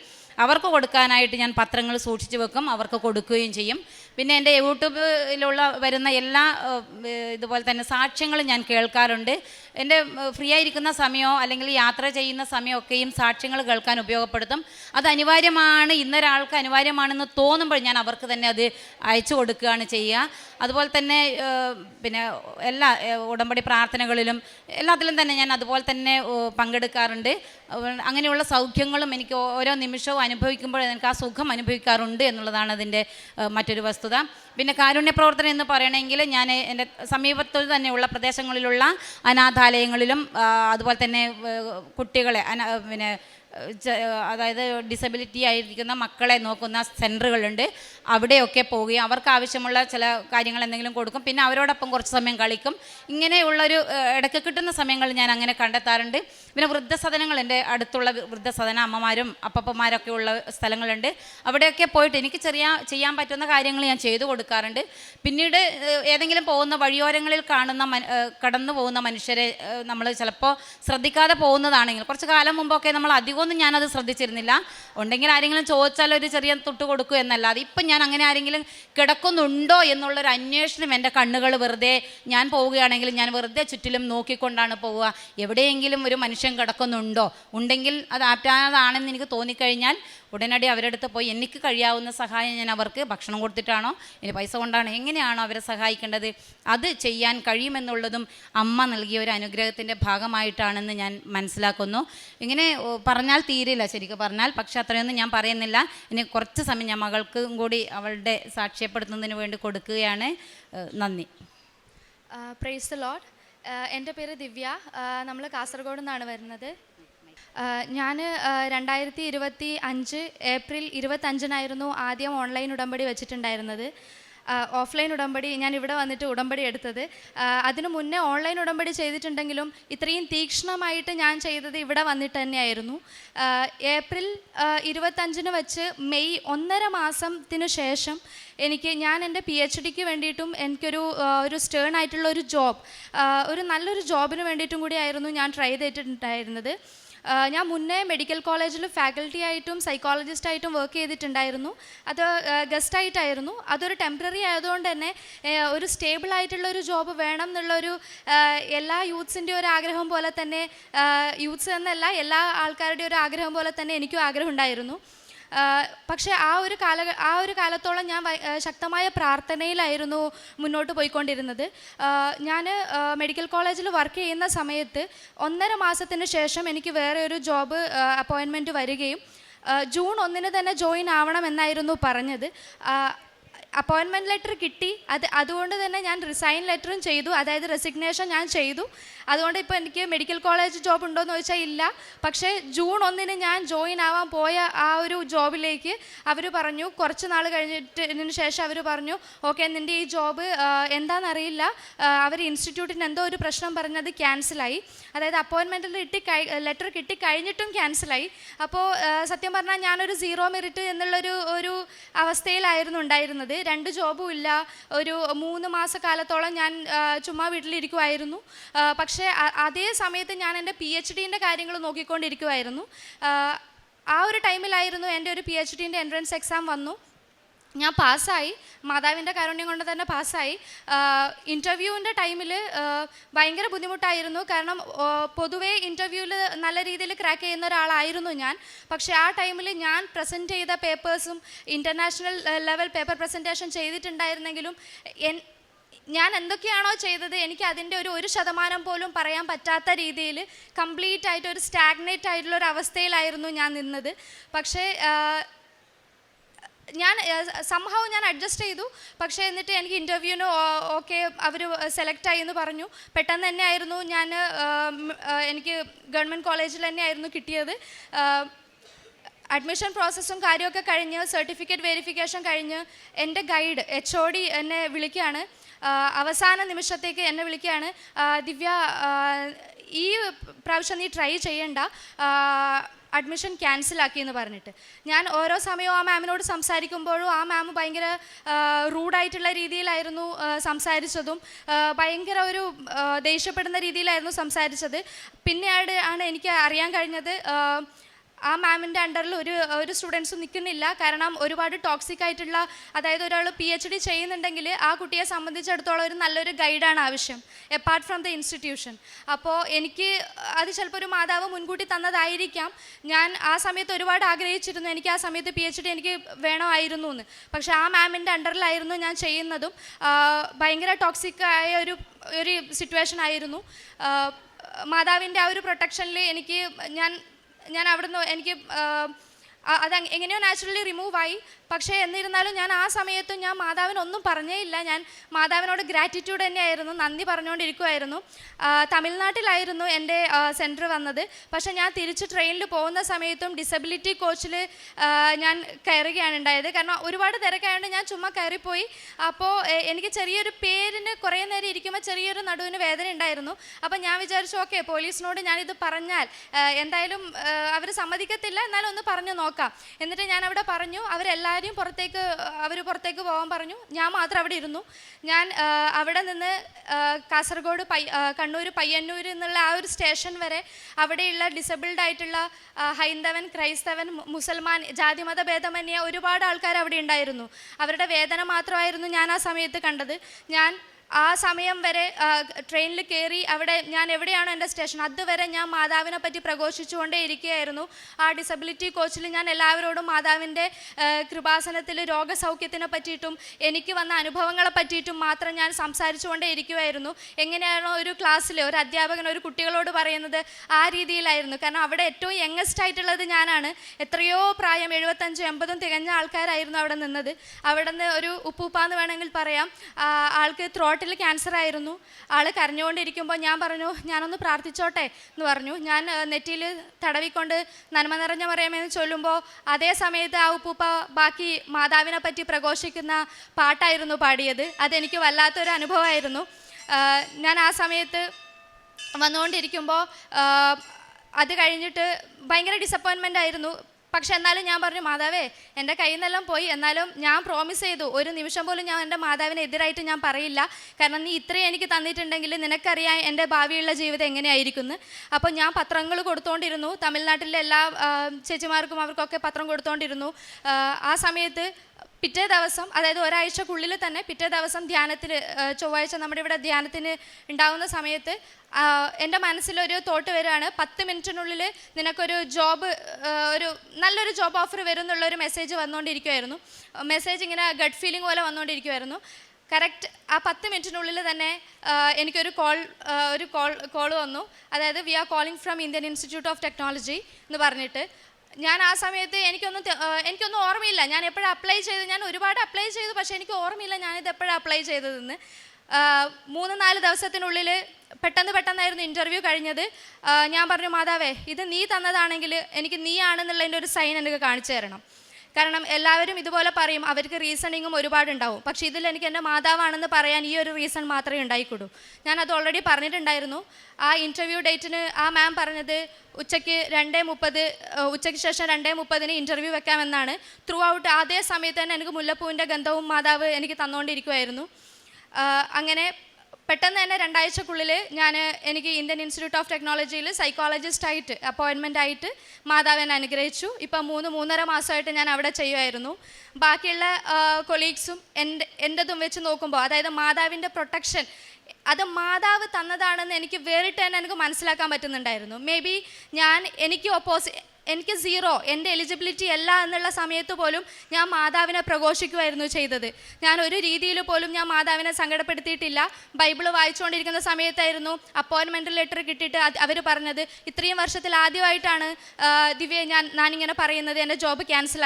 അവർക്ക് കൊടുക്കാനായിട്ട് ഞാൻ പത്രങ്ങൾ സൂക്ഷിച്ചു വെക്കും അവർക്ക് കൊടുക്കുകയും ചെയ്യും. പിന്നെ എന്റെ യൂട്യൂബിലുള്ള വരുന്ന എല്ലാ ഇതുപോലെ തന്നെ സാക്ഷ്യങ്ങളും ഞാൻ കേൾക്കാറുണ്ട്. എന്റെ ഫ്രീ ആയിരിക്കുന്ന സമയമോ അല്ലെങ്കിൽ യാത്ര ചെയ്യുന്ന സമയമൊക്കെയും സാക്ഷ്യങ്ങൾ കേൾക്കാൻ ഉപയോഗപ്പെടുത്തും. അത് അനിവാര്യമാണ് ഇന്നൊരാൾക്ക് അനിവാര്യമാണെന്ന് തോന്നുമ്പോൾ ഞാൻ അവർക്ക് തന്നെ അത് അയച്ചു കൊടുക്കുകയാണ് ചെയ്യുക. അതുപോലെ തന്നെ പിന്നെ എല്ലാ ഉടമ്പടി പ്രാർത്ഥനകളിലും എല്ലാത്തിലും തന്നെ ഞാൻ അതുപോലെ തന്നെ പങ്കെടുക്കാറുണ്ട്. അങ്ങനെയുള്ള സൗഖ്യങ്ങളും എനിക്ക് ഓരോ നിമിഷവും അനുഭവിക്കുമ്പോൾ എനിക്ക് ആ സുഖം അനുഭവിക്കാറുണ്ട് എന്നുള്ളതാണ് അതിന്റെ മറ്റൊരു മറ്റൊരു വസ്തുത പിന്നെ കാരുണ്യ പ്രവർത്തനം എന്ന് പറയണമെങ്കിൽ ഞാൻ എന്റെ സമീപത്തു തന്നെയുള്ള പ്രദേശങ്ങളിലുള്ള അനാഥാലയങ്ങളിലും അതുപോലെ തന്നെ കുട്ടികളെ അന പിന്നെ അതായത് ഡിസബിലിറ്റി ആയിരിക്കുന്ന മക്കളെ നോക്കുന്ന സെന്ററുകളുണ്ട് അവിടെയൊക്കെ പോവുകയും അവർക്ക് ആവശ്യമുള്ള ചില കാര്യങ്ങൾ എന്തെങ്കിലും കൊടുക്കും. പിന്നെ അവരോടൊപ്പം കുറച്ച് സമയം കളിക്കും. ഇങ്ങനെയുള്ളൊരു ഇടയ്ക്ക് കിട്ടുന്ന സമയങ്ങൾ ഞാൻ അങ്ങനെ കണ്ടെത്താറുണ്ട്. പിന്നെ വൃദ്ധസദനങ്ങൾ എന്റെ അടുത്തുള്ള വൃദ്ധസദന അമ്മമാരും അപ്പപ്പന്മാരൊക്കെ ഉള്ള സ്ഥലങ്ങളുണ്ട്. അവിടെയൊക്കെ പോയിട്ട് എനിക്ക് ചെറിയ ചെയ്യാൻ പറ്റുന്ന കാര്യങ്ങൾ ഞാൻ ചെയ്തു കൊടുക്കാറുണ്ട്. പിന്നീട് ഏതെങ്കിലും പോകുന്ന വഴിയോരങ്ങളിൽ കാണുന്ന കടന്നു പോകുന്ന മനുഷ്യരെ നമ്മൾ ചിലപ്പോൾ ശ്രദ്ധിക്കാതെ പോകുന്നതാണെങ്കിൽ കുറച്ച് കാലം മുമ്പൊക്കെ നമ്മൾ അധികമൊന്നും ഞാനത് ശ്രദ്ധിച്ചിരുന്നില്ല. ഉണ്ടെങ്കിൽ ആരെങ്കിലും ചോദിച്ചാൽ ഒരു ചെറിയ തൊട്ട് കൊടുക്കൂ എന്നല്ലാതെ ഇപ്പം ഞാൻ അങ്ങനെ ആരെങ്കിലും കിടക്കുന്നുണ്ടോ എന്നുള്ളൊരു അന്വേഷണം എന്റെ കണ്ണുകൾ വെറുതെ ഞാൻ പോവുകയാണെങ്കിൽ ഞാൻ വെറുതെ ചുറ്റിലും നോക്കിക്കൊണ്ടാണ് പോവുക. എവിടെയെങ്കിലും ഒരു മനുഷ്യൻ കിടക്കുന്നുണ്ടോ? ഉണ്ടെങ്കിൽ അത് ആപ്റ്റാതാണെന്ന് എനിക്ക് തോന്നിക്കഴിഞ്ഞാൽ ഉടനടി അവരുടെ അടുത്ത് പോയി എനിക്ക് കഴിയാവുന്ന സഹായം ഞാൻ അവർക്ക് ഭക്ഷണം കൊടുത്തിട്ടാണോ? ഇനി പൈസ കൊണ്ടാണോ? എങ്ങനെയാണോ അവരെ സഹായിക്കേണ്ടത്? അത് ചെയ്യാൻ കഴിയുമെന്നുള്ളതും അമ്മ നൽകിയ ഒരു അനുഗ്രഹത്തിന്റെ ഭാഗമായിട്ടാണെന്ന് ഞാൻ മനസ്സിലാക്കുന്നു. ഇങ്ങനെ പറഞ്ഞാൽ തീരില്ല ശരിക്കും പറഞ്ഞാൽ. പക്ഷെ അത്രയൊന്നും ഞാൻ പറയുന്നില്ല. ഇനി കുറച്ച് സമയം ഞാൻ മകൾക്കും കൂടി അവളുടെ സാക്ഷ്യപ്പെടുത്തുന്നതിന് വേണ്ടി കൊടുക്കുകയാണ്. നന്ദി. പ്രൈസ് ലോഡ് എന്റെ പേര് ദിവ്യ. നമ്മൾ കാസർഗോഡ് നിന്നാണ് വരുന്നത്. ഞാൻ രണ്ടായിരത്തി ഇരുപത്തി അഞ്ച് ഏപ്രിൽ ഇരുപത്തഞ്ചിനായിരുന്നു ആദ്യം ഓൺലൈൻ ഉടമ്പടി വെച്ചിട്ടുണ്ടായിരുന്നത്. ഓഫ്ലൈൻ ഉടമ്പടി ഞാൻ ഇവിടെ വന്നിട്ട് ഉടമ്പടി എടുത്തത്. അതിനു മുന്നേ ഓൺലൈൻ ഉടമ്പടി ചെയ്തിട്ടുണ്ടെങ്കിലും ഇത്രയും തീക്ഷ്ണമായിട്ട് ഞാൻ ചെയ്തത് ഇവിടെ വന്നിട്ട് തന്നെയായിരുന്നു. ഏപ്രിൽ ഇരുപത്തഞ്ചിന് വെച്ച് മെയ് ഒന്നര മാസത്തിനു ശേഷം എനിക്ക് ഞാൻ എന്റെ പി എച്ച് ഡിക്ക് വേണ്ടിയിട്ടും എനിക്കൊരു ഒരു സ്റ്റേൺ ആയിട്ടുള്ള ഒരു ജോബ് ഒരു നല്ലൊരു ജോബിന് വേണ്ടിയിട്ടും കൂടിയായിരുന്നു ഞാൻ ട്രൈ ചെയ്തിട്ടുണ്ടായിരുന്നത്. ഞാൻ മുന്നേ മെഡിക്കൽ കോളേജിൽ ഫാക്കൽറ്റി ആയിട്ടും സൈക്കോളജിസ്റ്റ് ആയിട്ടും വർക്ക് ചെയ്തിട്ടുണ്ടായിരുന്നു. അത് ഗസ്റ്റ് ആയിട്ടായിരുന്നു. അതൊരു ടെമ്പററി ആയതുകൊണ്ട് തന്നെ ഒരു സ്റ്റേബിൾ ആയിട്ടുള്ള ഒരു ജോബ് വേണം എന്നുള്ളൊരു എല്ലാ യൂത്ത്സിന്റെ ഒരു ആഗ്രഹം പോലെ തന്നെ യൂത്ത്സ് എന്നല്ല എല്ലാ ആൾക്കാരുടെയും ഒരു ആഗ്രഹം പോലെ തന്നെ എനിക്കും ആഗ്രഹം ഉണ്ടായിരുന്നു. പക്ഷേ ആ ഒരു കാല ആ ഒരു കാലത്തോളം ഞാൻ ശക്തമായ പ്രാർത്ഥനയിലായിരുന്നു മുന്നോട്ട് പോയിക്കൊണ്ടിരുന്നത്. ഞാൻ മെഡിക്കൽ കോളേജിൽ വർക്ക് ചെയ്യുന്ന സമയത്ത് ഒന്നര മാസത്തിന് ശേഷം എനിക്ക് വേറെ ഒരു ജോബ് അപ്പോയിൻമെന്റ് വരികയും ജൂൺ ഒന്നിന് തന്നെ ജോയിൻ ആവണമെന്നായിരുന്നു പറഞ്ഞത്. അപ്പോയിൻമെന്റ് ലെറ്റർ കിട്ടി. അത് അതുകൊണ്ട് തന്നെ ഞാൻ റിസൈൻ ലെറ്ററും ചെയ്തു. അതായത് റെസിഗ്നേഷൻ ഞാൻ ചെയ്തു. അതുകൊണ്ട് ഇപ്പോൾ എനിക്ക് മെഡിക്കൽ കോളേജ് ജോബ് ഉണ്ടോ എന്ന് ചോദിച്ചാൽ ഇല്ല. പക്ഷേ ജൂൺ ഒന്നിന് ഞാൻ ജോയിൻ ആവാൻ പോയ ആ ഒരു ജോബിലേക്ക് അവർ പറഞ്ഞു കുറച്ച് നാൾ കഴിഞ്ഞിട്ടതിന് ശേഷം അവർ പറഞ്ഞു ഓക്കെ നിന്റെ ഈ ജോബ് എന്താണെന്നറിയില്ല അവർ ഇൻസ്റ്റിറ്റ്യൂട്ടിന് എന്തോ ഒരു പ്രശ്നം പറഞ്ഞത് ക്യാൻസലായി അതായത് അപ്പോയിൻമെന്റിൽ കിട്ടി ലെറ്റർ കിട്ടി കഴിഞ്ഞിട്ടും ക്യാൻസലായി അപ്പോൾ സത്യം പറഞ്ഞാൽ ഞാനൊരു സീറോ മെറിറ്റ് എന്നുള്ളൊരു ഒരു അവസ്ഥയിലായിരുന്നു ഉണ്ടായിരുന്നത്. രണ്ട് ജോബും ഇല്ല. ഒരു മൂന്ന് മാസക്കാലത്തോളം ഞാൻ ചുമ്മാ വീട്ടിലിരിക്കുമായിരുന്നു ആ, പക്ഷേ അതേ സമയത്ത് ഞാൻ എന്റെ പി എച്ച് ഡിന്റെ കാര്യങ്ങൾ നോക്കിക്കൊണ്ടിരിക്കുമായിരുന്നു ആ, ഒരു ടൈമിലായിരുന്നു എന്റെ ഒരു പി എച്ച് ഡിന്റെ എൻട്രൻസ് എക്സാം വന്നു. ഞാൻ പാസ്സായി. മാതാവിന്റെ കാരുണ്യം കൊണ്ട് തന്നെ പാസ്സായി. ഇന്റർവ്യൂവിന്റെ ടൈമിൽ ഭയങ്കര ബുദ്ധിമുട്ടായിരുന്നു. കാരണം പൊതുവേ ഇന്റർവ്യൂവിൽ നല്ല രീതിയിൽ ക്രാക്ക് ചെയ്യുന്ന ഒരാളായിരുന്നു ഞാൻ. പക്ഷേ ആ ടൈമിൽ ഞാൻ പ്രസന്റ് ചെയ്ത പേപ്പേഴ്സും ഇന്റർനാഷണൽ ലെവൽ പേപ്പർ പ്രസന്റേഷൻ ചെയ്തിട്ടുണ്ടായിരുന്നെങ്കിലും ഞാൻ എന്തൊക്കെയാണോ ചെയ്തത് എനിക്ക് അതിന്റെ ഒരു ഒരു ശതമാനം പോലും പറയാൻ പറ്റാത്ത രീതിയിൽ കംപ്ലീറ്റ് ആയിട്ട് ഒരു സ്റ്റാഗ്നേറ്റ് ആയിട്ടുള്ള ഒരു അവസ്ഥയിലായിരുന്നു ഞാൻ നിന്നത്. പക്ഷേ ഞാൻ സംഭവം ഞാൻ അഡ്ജസ്റ്റ് ചെയ്തു. പക്ഷേ എന്നിട്ട് എനിക്ക് ഇന്റർവ്യൂവിന് ഓക്കെ അവർ സെലക്ട് ആയി എന്ന് പറഞ്ഞു. പെട്ടെന്ന് തന്നെ ആയിരുന്നു ഞാൻ എനിക്ക് ഗവൺമെന്റ് കോളേജിൽ തന്നെ ആയിരുന്നു കിട്ടിയത് അഡ്മിഷൻ പ്രോസസ്സും കാര്യമൊക്കെ കഴിഞ്ഞ് സർട്ടിഫിക്കറ്റ് വെരിഫിക്കേഷൻ കഴിഞ്ഞ് എന്റെ ഗൈഡ് എച്ച് ഒ ഡി എന്നെ വിളിക്കുകയാണ്. അവസാന നിമിഷത്തേക്ക് എന്നെ വിളിക്കുകയാണ്. ദിവ്യ ഈ പ്രാവശ്യം നീ ട്രൈ ചെയ്യണ്ട. അഡ്മിഷൻ ക്യാൻസലാക്കി എന്ന് പറഞ്ഞിട്ട്. ഞാൻ ഓരോ സമയവും ആ മാമിനോട് സംസാരിക്കുമ്പോഴും ആ മാം ഭയങ്കര റൂഡായിട്ടുള്ള രീതിയിലായിരുന്നു സംസാരിച്ചതും. ഭയങ്കര ഒരു ദേഷ്യപ്പെടുന്ന രീതിയിലായിരുന്നു സംസാരിച്ചത്. പിന്നീട് ആണ് എനിക്ക് അറിയാൻ കഴിഞ്ഞത് ആ മാമിന്റെ അണ്ടറിൽ ഒരു ഒരു സ്റ്റുഡൻസും നിൽക്കുന്നില്ല. കാരണം ഒരുപാട് ടോക്സിക് ആയിട്ടുള്ള അതായത് ഒരാൾ പി എച്ച് ഡി ചെയ്യുന്നുണ്ടെങ്കിൽ ആ കുട്ടിയെ സംബന്ധിച്ചിടത്തോളം ഒരു നല്ലൊരു ഗൈഡാണ് ആവശ്യം എപ്പാർട്ട് ഫ്രം ദ ഇൻസ്റ്റിറ്റ്യൂഷൻ അപ്പോൾ എനിക്ക് അത് ചിലപ്പോൾ ഒരു മാതാവ് മുൻകൂട്ടി തന്നതായിരിക്കാം. ഞാൻ ആ സമയത്ത് ഒരുപാട് ആഗ്രഹിച്ചിരുന്നു. എനിക്ക് ആ സമയത്ത് പി എച്ച് ഡി എനിക്ക് വേണമായിരുന്നു എന്ന് പക്ഷേ ആ മാമിന്റെ അണ്ടറിലായിരുന്നു ഞാൻ ചെയ്യുന്നതും. ഭയങ്കര ടോക്സിക് ആയ ഒരു ഒരു സിറ്റുവേഷൻ ആയിരുന്നു. മാതാവിന്റെ ആ ഒരു പ്രൊട്ടക്ഷനിൽ എനിക്ക് ഞാൻ ഞാൻ അവിടുന്ന് എനിക്ക് അത് എങ്ങനെയോ നാച്ചുറലി റിമൂവായി പക്ഷേ എന്നിരുന്നാലും ഞാൻ ആ സമയത്തും ഞാൻ മാതാവിനൊന്നും പറഞ്ഞേ ഇല്ല ഞാൻ മാതാവിനോട് ഗ്രാറ്റിറ്റ്യൂഡ് തന്നെയായിരുന്നു. നന്ദി പറഞ്ഞുകൊണ്ടിരിക്കുമായിരുന്നു തമിഴ്നാട്ടിലായിരുന്നു എന്റെ സെന്റർ വന്നത്. പക്ഷേ ഞാൻ തിരിച്ച് ട്രെയിനിൽ പോകുന്ന സമയത്തും ഡിസബിലിറ്റി കോച്ചിൽ ഞാൻ കയറുകയാണ് ഉണ്ടായത്. കാരണം ഒരുപാട് തിരക്കായതുകൊണ്ട് ഞാൻ ചുമ്മാ കയറിപ്പോയി. അപ്പോൾ എനിക്ക് ചെറിയൊരു പേരിന് കുറേ നേരം ഇരിക്കുമ്പോൾ ചെറിയൊരു നടുവിന് വേദന ഉണ്ടായിരുന്നു. അപ്പോൾ ഞാൻ വിചാരിച്ചു ഓക്കെ പോലീസിനോട് ഞാനിത് പറഞ്ഞാൽ എന്തായാലും അവർ സമ്മതിക്കത്തില്ല. എന്നാലും ഒന്ന് പറഞ്ഞു നോക്കാം. എന്നിട്ട് ഞാൻ അവിടെ പറഞ്ഞു അവരെല്ലാവരും പുറത്തേക്ക് അവർ പുറത്തേക്ക് പോകാൻ പറഞ്ഞു. ഞാൻ മാത്രം അവിടെ ഇരുന്നു. ഞാൻ അവിടെ നിന്ന് കാസർഗോഡ് പയ്യ കണ്ണൂർ പയ്യന്നൂർ എന്നുള്ള ആ ഒരു സ്റ്റേഷൻ വരെ അവിടെയുള്ള ഡിസബിൾഡ് ആയിട്ടുള്ള ഹൈന്ദവൻ ക്രൈസ്തവൻ മുസൽമാൻ ജാതിമത ഭേദമന്യ ഒരുപാട് ആൾക്കാർ അവിടെ ഉണ്ടായിരുന്നു. അവരുടെ വേദന മാത്രമായിരുന്നു ഞാൻ ആ സമയത്ത് കണ്ടത്. ഞാൻ ആ സമയം വരെ ട്രെയിനിൽ കയറി അവിടെ ഞാൻ എവിടെയാണോ എന്റെ സ്റ്റേഷൻ അതുവരെ ഞാൻ മാതാവിനെ പറ്റി പ്രഘോഷിച്ചുകൊണ്ടേ ഇരിക്കുകയായിരുന്നു. ആ ഡിസബിലിറ്റി കോച്ചിൽ ഞാൻ എല്ലാവരോടും മാതാവിന്റെ കൃപാസനത്തിൽ രോഗസൗഖ്യത്തിനെ പറ്റിയിട്ടും എനിക്ക് വന്ന അനുഭവങ്ങളെ പറ്റിയിട്ടും മാത്രം ഞാൻ സംസാരിച്ചുകൊണ്ടേ ഇരിക്കുമായിരുന്നു എങ്ങനെയാണോ ഒരു ക്ലാസ്സിൽ ഒരു അധ്യാപകൻ ഒരു കുട്ടികളോട് പറയുന്നത് ആ രീതിയിലായിരുന്നു. കാരണം അവിടെ ഏറ്റവും യങ്ങസ്റ്റ് ആയിട്ടുള്ളത് ഞാനാണ്. എത്രയോ പ്രായം എഴുപത്തഞ്ചും എൺപതും തികഞ്ഞ ആൾക്കാരായിരുന്നു അവിടെ നിന്നത്. അവിടെ നിന്ന് ഒരു ഉപ്പൂപ്പാന്ന് വേണമെങ്കിൽ പറയാം. ആൾക്ക് ത്രോട്ട് ഹാർട്ടിൽ ക്യാൻസർ ആയിരുന്നു. ആൾ കരഞ്ഞുകൊണ്ടിരിക്കുമ്പോൾ ഞാൻ പറഞ്ഞു ഞാനൊന്ന് പ്രാർത്ഥിച്ചോട്ടെ എന്ന് പറഞ്ഞു. ഞാൻ നെറ്റിയിൽ തടവിക്കൊണ്ട് നന്മ നിറഞ്ഞ പറയാമെന്ന് ചൊല്ലുമ്പോൾ അതേ സമയത്ത് ആ ഉപ്പൂപ്പ ബാക്കി മാതാവിനെ പറ്റി പ്രഘോഷിക്കുന്ന പാട്ടായിരുന്നു പാടിയത്. അതെനിക്ക് വല്ലാത്തൊരു അനുഭവമായിരുന്നു. ഞാൻ ആ സമയത്ത് വന്നുകൊണ്ടിരിക്കുമ്പോൾ അത് കഴിഞ്ഞിട്ട് ഭയങ്കര ഡിസപ്പോയിൻമെന്റ് ആയിരുന്നു. പക്ഷെ എന്നാലും ഞാൻ പറഞ്ഞു മാതാവേ എന്റെ കയ്യിൽ നിന്നെല്ലാം പോയി. എന്നാലും ഞാൻ പ്രോമിസ് ചെയ്തു ഒരു നിമിഷം പോലും ഞാൻ എന്റെ മാതാവിന് എതിരായിട്ട് ഞാൻ പറയില്ല. കാരണം നീ ഇത്രയും എനിക്ക് തന്നിട്ടുണ്ടെങ്കിൽ നിനക്കറിയാം എന്റെ ഭാവിയുള്ള ജീവിതം എങ്ങനെയായിരിക്കുന്നു അപ്പോൾ ഞാൻ പത്രങ്ങൾ കൊടുത്തുകൊണ്ടിരുന്നു തമിഴ്നാട്ടിലെ എല്ലാ ചേച്ചിമാർക്കും അവർക്കൊക്കെ പത്രം കൊടുത്തുകൊണ്ടിരുന്നു ആ, ആ സമയത്ത് പിറ്റേ ദിവസം അതായത് ഒരാഴ്ചക്കുള്ളിൽ തന്നെ പിറ്റേ ദിവസം ധ്യാനത്തിൽ ചൊവ്വാഴ്ച നമ്മുടെ ഇവിടെ ധ്യാനത്തിന് ഉണ്ടാവുന്ന സമയത്ത് എന്റെ മനസ്സിലൊരു തോട്ട് വരികയാണ്. പത്ത് മിനിറ്റിനുള്ളിൽ നിനക്കൊരു ജോബ് ഒരു നല്ലൊരു ജോബ് ഓഫർ വരും എന്നുള്ളൊരു മെസ്സേജ് വന്നുകൊണ്ടിരിക്കുമായിരുന്നു മെസ്സേജ് ഇങ്ങനെ ഗഡ് ഫീലിംഗ് പോലെ വന്നുകൊണ്ടിരിക്കുമായിരുന്നു കറക്റ്റ് ആ പത്ത് മിനിറ്റിനുള്ളിൽ തന്നെ എനിക്കൊരു കോൾ ഒരു കോൾ കോൾ വന്നു. അതായത് we are calling from Indian institute of technology എന്ന് പറഞ്ഞിട്ട്. ഞാൻ ആ സമയത്ത് എനിക്കൊന്നും എനിക്കൊന്നും ഓർമ്മയില്ല. ഞാൻ എപ്പോഴും അപ്ലൈ ചെയ്ത് ഞാൻ ഒരുപാട് അപ്ലൈ ചെയ്തു പക്ഷേ എനിക്ക് ഓർമ്മയില്ല ഞാനിത് എപ്പോഴും അപ്ലൈ ചെയ്തതെന്ന്. മൂന്ന് നാല് ദിവസത്തിനുള്ളിൽ പെട്ടെന്ന് പെട്ടെന്നായിരുന്നു ഇന്റർവ്യൂ കഴിഞ്ഞത്. ഞാൻ പറഞ്ഞു മാതാവേ ഇത് നീ തന്നതാണെങ്കിൽ എനിക്ക് നീ ആണെന്നുള്ളതിന്റെ ഒരു സൈൻ എനിക്ക് കാണിച്ചു തരണം. കാരണം എല്ലാവരും ഇതുപോലെ പറയും അവർക്ക് റീസണിങ്ങും ഒരുപാടുണ്ടാവും. പക്ഷേ ഇതിൽ എനിക്ക് എന്റെ മാതാവാണെന്ന് പറയാൻ ഈ ഒരു റീസൺ മാത്രമേ ഉണ്ടായിക്കൂടൂ അത് ഓൾറെഡി പറഞ്ഞിട്ടുണ്ടായിരുന്നു. ആ ഇന്റർവ്യൂ ഡേറ്റിന് ആ മാം പറഞ്ഞത് ഉച്ചയ്ക്ക് രണ്ടേ മുപ്പത് ഉച്ചയ്ക്ക് ശേഷം രണ്ടേ മുപ്പതിന് ഇന്റർവ്യൂ വെക്കാമെന്നാണ്. ത്രൂ ഔട്ട് അതേ സമയത്ത് തന്നെ എനിക്ക് മുല്ലപ്പൂവിന്റെ ഗന്ധവും മാതാവ് എനിക്ക് തന്നുകൊണ്ടിരിക്കുമായിരുന്നു അങ്ങനെ പെട്ടെന്ന് തന്നെ രണ്ടാഴ്ചക്കുള്ളിൽ ഞാൻ എനിക്ക് ഇന്ത്യൻ ഇൻസ്റ്റിറ്റ്യൂട്ട് ഓഫ് ടെക്നോളജിയിൽ സൈക്കോളജിസ്റ്റ് ആയിട്ട് അപ്പോയിൻമെന്റ് ആയിട്ട് മാതാവൻ അനുഗ്രഹിച്ചു. ഇപ്പം മൂന്ന് മൂന്നര മാസമായിട്ട് ഞാൻ അവിടെ ചെയ്യുമായിരുന്നു ബാക്കിയുള്ള കൊളീഗ്സും എന്റെ എന്റെതും വെച്ച് നോക്കുമ്പോൾ അതായത് മാതാവിന്റെ പ്രൊട്ടക്ഷൻ അത് മാതാവ് തന്നതാണെന്ന് എനിക്ക് വേറിട്ട് തന്നെ എനിക്ക് മനസ്സിലാക്കാൻ പറ്റുന്നുണ്ടായിരുന്നു. മേ ബി ഞാൻ എനിക്ക് ഓപ്പോസി എനിക്ക് സീറോ എന്റെ എലിജിബിലിറ്റി അല്ല എന്നുള്ള സമയത്ത് പോലും ഞാൻ മാതാവിനെ പ്രഘോഷിക്കുമായിരുന്നു ചെയ്തത്. ഞാൻ ഒരു രീതിയിൽ പോലും ഞാൻ മാതാവിനെ സങ്കടപ്പെടുത്തിയിട്ടില്ല. ബൈബിൾ വായിച്ചുകൊണ്ടിരിക്കുന്ന സമയത്തായിരുന്നു അപ്പോയിൻമെന്റ് ലെറ്റർ കിട്ടിയിട്ട് അവർ പറഞ്ഞത് ഇത്രയും വർഷത്തിൽ ആദ്യമായിട്ടാണ് ദിവ്യ ഞാൻ ഞാനിങ്ങനെ പറയുന്നത് എന്റെ ജോബ് ക്യാൻസൽ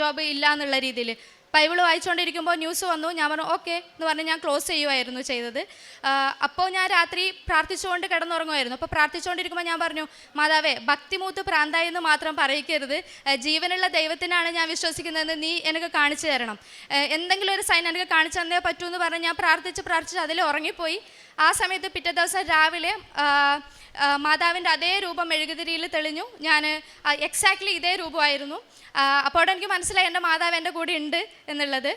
ജോബ് ഇല്ല എന്നുള്ള രീതിയിൽ. ബൈബിൾ വായിച്ചുകൊണ്ടിരിക്കുമ്പോൾ ന്യൂസ് വന്നു. ഞാൻ പറഞ്ഞു ഓക്കെ എന്ന് പറഞ്ഞ് ഞാൻ ക്ലോസ് ചെയ്യുമായിരുന്നു ചെയ്തത്. അപ്പോൾ ഞാൻ രാത്രി പ്രാർത്ഥിച്ചുകൊണ്ട് കിടന്നുറങ്ങുമായിരുന്നു അപ്പോൾ പ്രാർത്ഥിച്ചുകൊണ്ടിരിക്കുമ്പോൾ ഞാൻ പറഞ്ഞു മാതാവേ ഭക്തിമൂത്ത് പ്രാന്തായി എന്ന് മാത്രം പറയിക്കരുത്. ജീവനുള്ള ദൈവത്തിനാണ് ഞാൻ വിശ്വസിക്കുന്നതെന്ന് നീ എനിക്ക് കാണിച്ചു തരണം. എന്തെങ്കിലും ഒരു സൈൻ എനിക്ക് കാണിച്ചു തന്നേ പറ്റൂ എന്ന് പറഞ്ഞ് ഞാൻ പ്രാർത്ഥിച്ച് പ്രാർത്ഥിച്ച് അതിൽ ഉറങ്ങിപ്പോയി. ആ സമയത്ത് പിറ്റേ ദിവസം രാവിലെ മാതാവിന്റെ അതേ രൂപം മെഴുകുതിരിയിൽ തെളിഞ്ഞു. ഞാൻ എക്സാക്ട്ലി ഇതേ രൂപമായിരുന്നു. അപ്പോൾ എനിക്ക് മനസ്സിലായി എന്റെ മാതാവ് എന്റെ കൂടെ ഉണ്ട് എന്നുള്ളത്.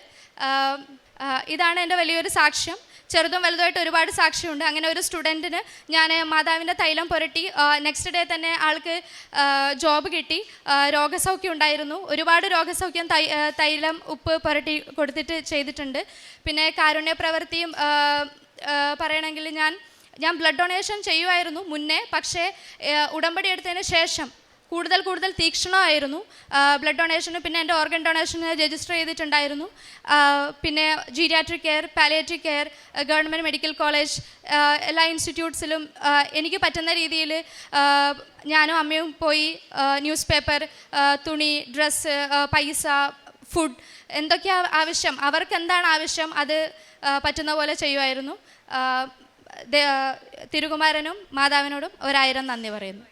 ഇതാണ് എന്റെ വലിയൊരു സാക്ഷ്യം. ചെറുതും വലുതുമായിട്ട് ഒരുപാട് സാക്ഷ്യമുണ്ട്. അങ്ങനെ ഒരു സ്റ്റുഡന്റിന് ഞാൻ മാതാവിന്റെ തൈലം പുരട്ടി നെക്സ്റ്റ് ഡേ തന്നെ ആൾക്ക് ജോബ് കിട്ടി. രോഗസൗഖ്യം ഉണ്ടായിരുന്നു. ഒരുപാട് രോഗസൗഖ്യം തൈ തൈലം ഉപ്പ് പുരട്ടി കൊടുത്തിട്ട് ചെയ്തിട്ടുണ്ട്. പിന്നെ കാരുണ്യ പ്രവൃത്തിയും പറയണമെങ്കിൽ ഞാൻ ഞാൻ ബ്ലഡ് ഡൊണേഷൻ ചെയ്യുമായിരുന്നു മുന്നേ പക്ഷേ ഉടമ്പടി എടുത്തതിന് ശേഷം കൂടുതൽ കൂടുതൽ തീക്ഷണമായിരുന്നു. ബ്ലഡ് ഡൊണേഷന് പിന്നെ എന്റെ ഓർഗൻ ഡൊണേഷന് രജിസ്റ്റർ ചെയ്തിട്ടുണ്ടായിരുന്നു. പിന്നെ geriatric care palliative care government medical college എല്ലാ ഇൻസ്റ്റിറ്റ്യൂട്ട്സിലും എനിക്ക് പറ്റുന്ന രീതിയിൽ ഞാനും അമ്മയും പോയി ന്യൂസ് പേപ്പർ തുണി ഡ്രസ്സ് പൈസ ഫുഡ് എന്തൊക്കെയാ ആവശ്യം അവർക്ക് എന്താണ് ആവശ്യം അത് പറ്റുന്ന പോലെ ചെയ്യുമായിരുന്നു. തിരുകുമാരനും മാതാവിനോടും ഒരായിരം നന്ദി പറയുന്നു.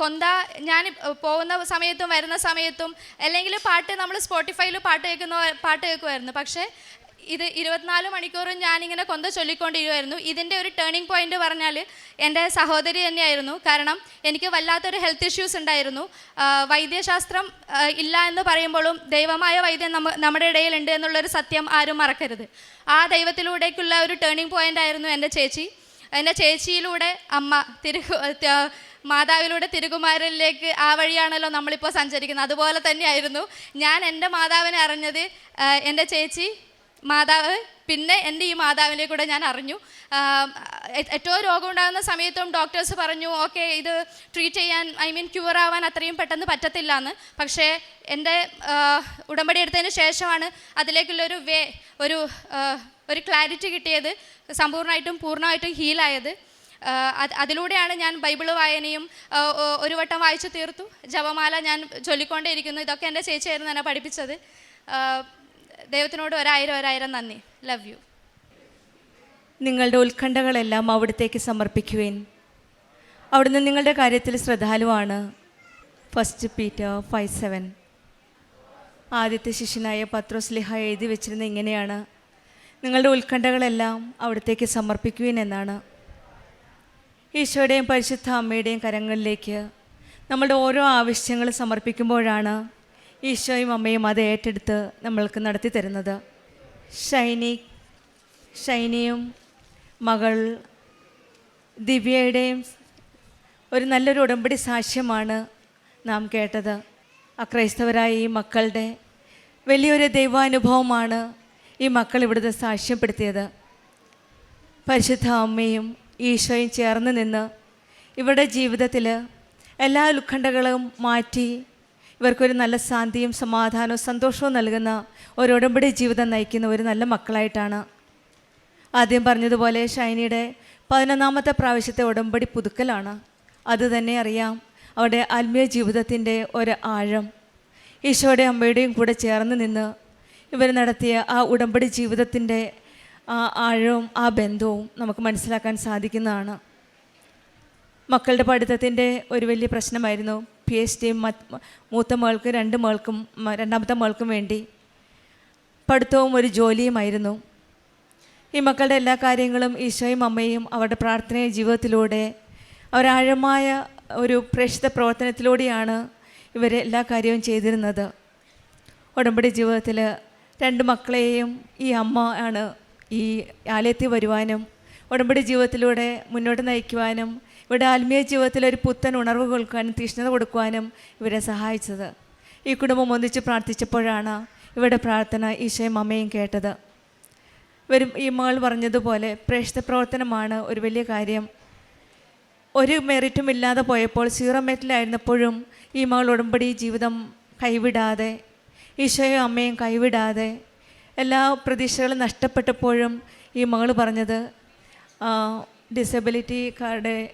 കൊന്ത ഞാൻ പോകുന്ന സമയത്തും വരുന്ന സമയത്തും അല്ലെങ്കിൽ പാട്ട് നമ്മൾ സ്പോട്ടിഫൈയിൽ പാട്ട് കേൾക്കുന്ന പാട്ട് കേൾക്കുമായിരുന്നു. പക്ഷേ ഇത് ഇരുപത്തിനാല് മണിക്കൂറും ഞാനിങ്ങനെ കൊന്ത ചൊല്ലിക്കൊണ്ടിരുമായിരുന്നു ഇതിന്റെ ഒരു ടേണിംഗ് പോയിന്റ് പറഞ്ഞാൽ എന്റെ സഹോദരി തന്നെയായിരുന്നു. കാരണം എനിക്ക് വല്ലാത്തൊരു ഹെൽത്ത് ഇഷ്യൂസ് ഉണ്ടായിരുന്നു. വൈദ്യശാസ്ത്രം ഇല്ല എന്ന് പറയുമ്പോഴും ദൈവമായ വൈദ്യം നമ്മ നമ്മുടെ ഇടയിലുണ്ട് എന്നുള്ളൊരു സത്യം ആരും മറക്കരുത്. ആ ദൈവത്തിലൂടേക്കുള്ള ഒരു ടേണിംഗ് പോയിന്റ് ആയിരുന്നു എന്റെ ചേച്ചി. എന്റെ ചേച്ചിയിലൂടെ അമ്മ തിരു മാതാവിലൂടെ തിരുകുമാരനിലേക്ക് ആ വഴിയാണല്ലോ നമ്മളിപ്പോൾ സഞ്ചരിക്കുന്നത്. അതുപോലെ തന്നെയായിരുന്നു ഞാൻ എന്റെ മാതാവിനെ അറിഞ്ഞത് എന്റെ ചേച്ചി മാതാവ് പിന്നെ എന്റെ ഈ മാതാവിനെ കൂടെ ഞാൻ അറിഞ്ഞു. ഏറ്റവും രോഗം ഉണ്ടാകുന്ന സമയത്തും ഡോക്ടേഴ്സ് പറഞ്ഞു ഓക്കെ ഇത് ട്രീറ്റ് ചെയ്യാൻ ഐ മീൻ ക്യൂർ ആവാൻ അത്രയും പെട്ടെന്ന് പറ്റത്തില്ല എന്ന് പക്ഷേ എന്റെ ഉടമ്പടി എടുത്തതിന് ശേഷമാണ് അതിലേക്കുള്ളൊരു വേ ഒരു ഒരു ക്ലാരിറ്റി കിട്ടിയത് സമ്പൂർണമായിട്ടും പൂർണമായിട്ടും ഹീലായത്. അത് അതിലൂടെയാണ് ഞാൻ ബൈബിൾ വായനയും ഒരു വട്ടം വായിച്ചു തീർത്തു. ജപമാല ഞാൻ ചൊല്ലിക്കൊണ്ടേയിരിക്കുന്നു. ഇതൊക്കെ എന്റെ ചേച്ചിയായിരുന്നു എന്നെ പഠിപ്പിച്ചത്. ദൈവത്തിനോട് ഒരായിരം ഒരായിരം നന്ദി. ലവ് യു നിങ്ങളുടെ ഉത്കണ്ഠകളെല്ലാം അവിടത്തേക്ക് സമർപ്പിക്കുവേൻ. അവിടുന്ന് നിങ്ങളുടെ കാര്യത്തിൽ ശ്രദ്ധാലുവാണ്. ഫസ്റ്റ് പീറ്റർ ഫൈവ് സെവൻ ആദ്യത്തെ ശിഷ്യനായ പത്രോസ്ലിഹ എഴുതി വെച്ചിരുന്ന ഇങ്ങനെയാണ്. നിങ്ങളുടെ ഉത്കണ്ഠകളെല്ലാം അവിടത്തേക്ക് സമർപ്പിക്കുവേൻ എന്നാണ്. ഈശോയുടെയും പരിശുദ്ധ അമ്മയുടെയും കരങ്ങളിലേക്ക് നമ്മുടെ ഓരോ ആവശ്യങ്ങൾ സമർപ്പിക്കുമ്പോഴാണ് ഈശോയും അമ്മയും അത് ഏറ്റെടുത്ത് നമ്മൾക്ക് നടത്തി തരുന്നത്. ഷൈനി ഷൈനിയും മകൾ ദിവ്യയുടെയും ഒരു നല്ലൊരു ഉടമ്പടി സാക്ഷ്യമാണ് നാം കേട്ടത്. അക്രൈസ്തവരായ ഈ മക്കളുടെ വലിയൊരു ദൈവാനുഭവമാണ് ഈ മക്കൾ ഇവിടുത്തെ സാക്ഷ്യപ്പെടുത്തിയത്. പരിശുദ്ധ അമ്മയും ഈശോയും ചേർന്ന് നിന്ന് ഇവരുടെ ജീവിതത്തിൽ എല്ലാ ഉത്കണ്ഠകളും മാറ്റി ഇവർക്കൊരു നല്ല ശാന്തിയും സമാധാനവും സന്തോഷവും നൽകുന്ന ഒരു ഉടമ്പടി ജീവിതം നയിക്കുന്ന ഒരു നല്ല മക്കളായിട്ടാണ്. ആദ്യം പറഞ്ഞതുപോലെ ഷൈനിയുടെ പതിനൊന്നാമത്തെ പ്രാവശ്യത്തെ ഉടമ്പടി പുതുക്കലാണ്. അതുതന്നെ അറിയാം അവിടെ ആത്മീയ ജീവിതത്തിന്റെ ഒരു ആഴം. ഈശോയുടെ അമ്മയുടെയും കൂടെ ചേർന്ന് നിന്ന് ഇവർ നടത്തിയ ആ ഉടമ്പടി ജീവിതത്തിന്റെ ആ ആഴവും ആ ബന്ധവും നമുക്ക് മനസ്സിലാക്കാൻ സാധിക്കുന്നതാണ്. മക്കളുടെ പഠിത്തത്തിന്റെ ഒരു വലിയ പ്രശ്നമായിരുന്നു. പി എച്ച് ഡി മൂത്ത മകൾക്ക് രണ്ട് മകൾക്കും രണ്ടാമത്തെ മകൾക്കും വേണ്ടി പഠിത്തവും ഒരു ജോലിയുമായിരുന്നു. ഈ മക്കളുടെ എല്ലാ കാര്യങ്ങളും ഈശോയും അമ്മയും അവരുടെ പ്രാർത്ഥനയ ജീവിതത്തിലൂടെ അവരാഴമായ ഒരു പ്രേക്ഷിത പ്രവർത്തനത്തിലൂടെയാണ് ഇവർ എല്ലാ കാര്യവും ചെയ്തിരുന്നത്. ഉടമ്പടി ജീവിതത്തിൽ രണ്ട് മക്കളെയും ഈ അമ്മ ആണ് ഈ ആലയത്തിൽ വരുവാനും ഉടമ്പടി ജീവിതത്തിലൂടെ മുന്നോട്ട് നയിക്കുവാനും ഇവിടെ ആത്മീയ ജീവിതത്തിൽ ഒരു പുത്തൻ ഉണർവ് കൊടുക്കാനും തീഷ്ണത കൊടുക്കുവാനും ഇവരെ സഹായിച്ചത്. ഈ കുടുംബം ഒന്നിച്ച് പ്രാർത്ഥിച്ചപ്പോഴാണ് ഇവരുടെ പ്രാർത്ഥന ഈശോയും അമ്മയും കേട്ടത്. വരും ഈ മകൾ പറഞ്ഞതുപോലെ പ്രേക്ഷിത പ്രവർത്തനമാണ് ഒരു വലിയ കാര്യം. ഒരു മെറിറ്റും ഇല്ലാതെ പോയപ്പോൾ സീറോ മെറിറ്റിലായിരുന്നപ്പോഴും ഈ മകൾ ഉടമ്പടി ജീവിതം കൈവിടാതെ ഈശോയും അമ്മയും കൈവിടാതെ എല്ലാ പ്രതീക്ഷകളും നഷ്ടപ്പെട്ടപ്പോഴും ഈ മകൾ പറഞ്ഞത് ഡിസബിലിറ്റിക്കാരുടെ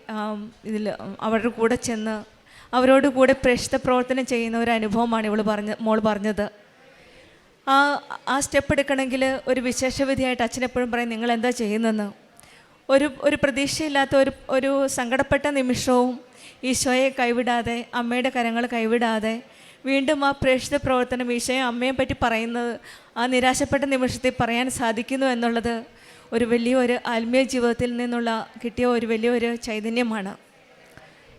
ഇതിൽ അവരുടെ കൂടെ ചെന്ന് അവരോട് കൂടെ പ്രശ്ന പ്രവർത്തനം ചെയ്യുന്ന ഒരു അനുഭവമാണ് ഇവൾ പറഞ്ഞ മോൾ പറഞ്ഞത്. ആ ആ സ്റ്റെപ്പ് എടുക്കണമെങ്കിൽ ഒരു വിശേഷവിധിയായിട്ട് അച്ഛനെപ്പോഴും പറയും നിങ്ങൾ എന്താ ചെയ്യുന്നതെന്ന് ഒരു ഒരു പ്രതീക്ഷയില്ലാത്ത ഒരു ഒരു സങ്കടപ്പെട്ട നിമിഷവും ഈശോയെ കൈവിടാതെ അമ്മയുടെ കരങ്ങൾ കൈവിടാതെ വീണ്ടും ആ പ്രേക്ഷിത പ്രവർത്തനം ഈശോയെ അമ്മയെ പറ്റി പറയുന്നത് ആ നിരാശപ്പെട്ട നിമിഷത്തിൽ പറയാൻ സാധിക്കുന്നു എന്നുള്ളത് ഒരു വലിയൊരു ആത്മീയ ജീവിതത്തിൽ നിന്നുള്ള കിട്ടിയ ഒരു വലിയൊരു ചൈതന്യമാണ്.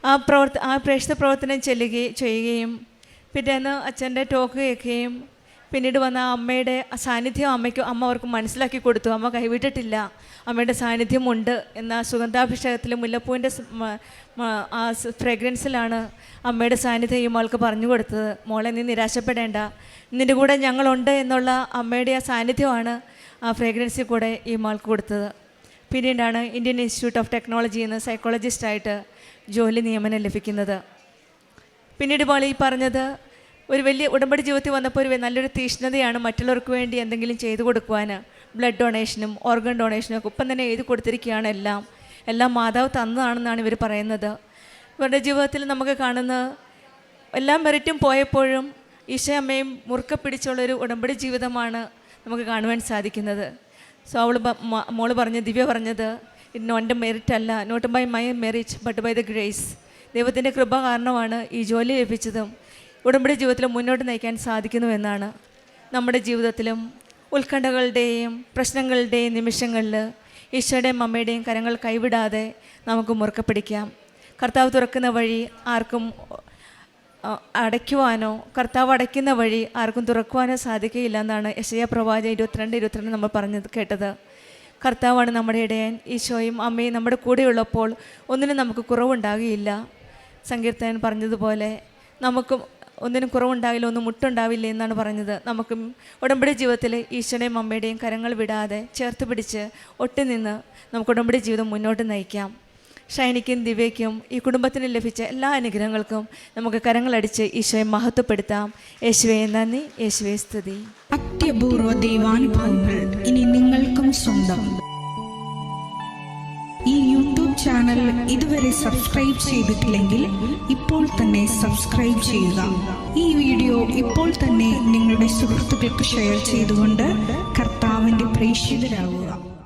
ആ പ്രവർത്ത ആ പ്രേക്ഷിത പ്രവർത്തനം ചെല്ലുകയും ചെയ്യുകയും പിറ്റേന്ന് അച്ഛന്റെ ടോക്ക് കേൾക്കുകയും പിന്നീട് വന്ന അമ്മയുടെ സാന്നിധ്യം അമ്മയ്ക്ക് അമ്മ അവർക്ക് മനസ്സിലാക്കി കൊടുത്തു. അമ്മ കൈവിട്ടിട്ടില്ല. അമ്മയുടെ സാന്നിധ്യമുണ്ട് എന്ന സുഗന്ധാഭിഷേകത്തിൽ മുല്ലപ്പൂവിന്റെ ആ ഫ്രേഗ്രൻസിലാണ് അമ്മയുടെ സാന്നിധ്യം ഈ മോൾക്ക് പറഞ്ഞു കൊടുത്തത്. മോളെ നീ നിരാശപ്പെടേണ്ട. നിന്റെ കൂടെ ഞങ്ങളുണ്ട് എന്നുള്ള അമ്മയുടെ ആ സാന്നിധ്യമാണ് ആ ഫ്രേഗ്രൻസിൽ കൂടെ ഈ മോൾക്ക് കൊടുത്തത്. പിന്നീടാണ് ഇന്ത്യൻ ഇൻസ്റ്റിറ്റ്യൂട്ട് ഓഫ് ടെക്നോളജിയിൽ നിന്ന് സൈക്കോളജിസ്റ്റായിട്ട് ജോലി നിയമനം ലഭിക്കുന്നത്. പിന്നീട് മോൾ ഈ പറഞ്ഞത് ഒരു വലിയ ഉടമ്പടി ജീവിതത്തിൽ വന്നപ്പോൾ ഒരു നല്ലൊരു തീഷ്ണതയാണ് മറ്റുള്ളവർക്ക് വേണ്ടി എന്തെങ്കിലും ചെയ്തു കൊടുക്കുവാൻ ബ്ലഡ് ഡൊണേഷനും ഓർഗൻ ഡൊണേഷനും ഒക്കെ ഇപ്പം തന്നെ എഴുതി കൊടുത്തിരിക്കുകയാണ് എല്ലാം. എല്ലാം മാതാവ് തന്നതാണെന്നാണ് ഇവർ പറയുന്നത്. ഇവരുടെ ജീവിതത്തിൽ നമുക്ക് കാണുന്ന എല്ലാം മെറിറ്റും പോയപ്പോഴും ഈശോ അമ്മയും മുറുക്ക പിടിച്ചുള്ളൊരു ഉടമ്പടി ജീവിതമാണ് നമുക്ക് കാണുവാൻ സാധിക്കുന്നത്. സോ അവൾ മോൾ പറഞ്ഞ ദിവ്യ പറഞ്ഞത് ഇറ്റ് നോന്റെ മെറിറ്റ് അല്ല not by my merit but by the grace ദൈവത്തിന്റെ കൃപ കാരണമാണ് ഈ ജോലി ലഭിച്ചതും ഉടമ്പടി ജീവിതത്തിൽ മുന്നോട്ട് നയിക്കാൻ സാധിക്കുന്നു എന്നാണ്. നമ്മുടെ ജീവിതത്തിലും ഉത്കണ്ഠകളുടെയും പ്രശ്നങ്ങളുടെയും നിമിഷങ്ങളിൽ ഈശോയുടെയും അമ്മയുടെയും കരങ്ങൾ കൈവിടാതെ നമുക്ക് മുറുക്കെ പിടിക്കാം കർത്താവ് തുറക്കുന്ന വഴി ആർക്കും അടയ്ക്കുവാനോ കർത്താവ് അടയ്ക്കുന്ന വഴി ആർക്കും തുറക്കുവാനോ സാധിക്കുകയില്ല എന്നാണ് യശയ പ്രവാച ഇരുപത്തിരണ്ട് ഇരുപത്തിരണ്ട് നമ്മൾ പറഞ്ഞത് കേട്ടത്. കർത്താവാണ് നമ്മുടെ ഇടയൻ ഈശോയും അമ്മയും നമ്മുടെ കൂടെയുള്ളപ്പോൾ ഒന്നിനും നമുക്ക് കുറവുണ്ടാകുകയില്ല. സങ്കീർത്തനൻ പറഞ്ഞതുപോലെ നമുക്ക് ഒന്നിനും കുറവുണ്ടാകില്ല ഒന്നും മുട്ടുണ്ടാവില്ല എന്നാണ് പറഞ്ഞത്. നമുക്ക് ഉടമ്പടി ജീവിതത്തിൽ ഈശോയുടെയും അമ്മയുടെയും കരങ്ങൾ വിടാതെ ചേർത്ത് പിടിച്ച് ഒട്ടി നിന്ന് നമുക്ക് ഉടമ്പടി ജീവിതം മുന്നോട്ട് നയിക്കാം. ഷൈനിക്കും ദിവ്യയ്ക്കും ഈ കുടുംബത്തിന് ലഭിച്ച എല്ലാ അനുഗ്രഹങ്ങൾക്കും നമുക്ക് കരങ്ങളടിച്ച് ഈശോയെ മഹത്വപ്പെടുത്താം. യേശുവേ നന്ദി. യേശുവേ സ്തുതി. അത്യപൂർവ ദൈവാനുഭവങ്ങൾ ഇനി നിങ്ങൾക്കും സ്വന്തം. ഈ യൂട്യൂബ് ചാനൽ ഇതുവരെ സബ്സ്ക്രൈബ് ചെയ്തിട്ടില്ലെങ്കിൽ ഇപ്പോൾ തന്നെ സബ്സ്ക്രൈബ് ചെയ്യുക. ഈ വീഡിയോ ഇപ്പോൾ തന്നെ നിങ്ങളുടെ സുഹൃത്തുക്കൾക്ക് ഷെയർ ചെയ്തുകൊണ്ട് കർത്താവിന്റെ പ്രേക്ഷിതരാകുക.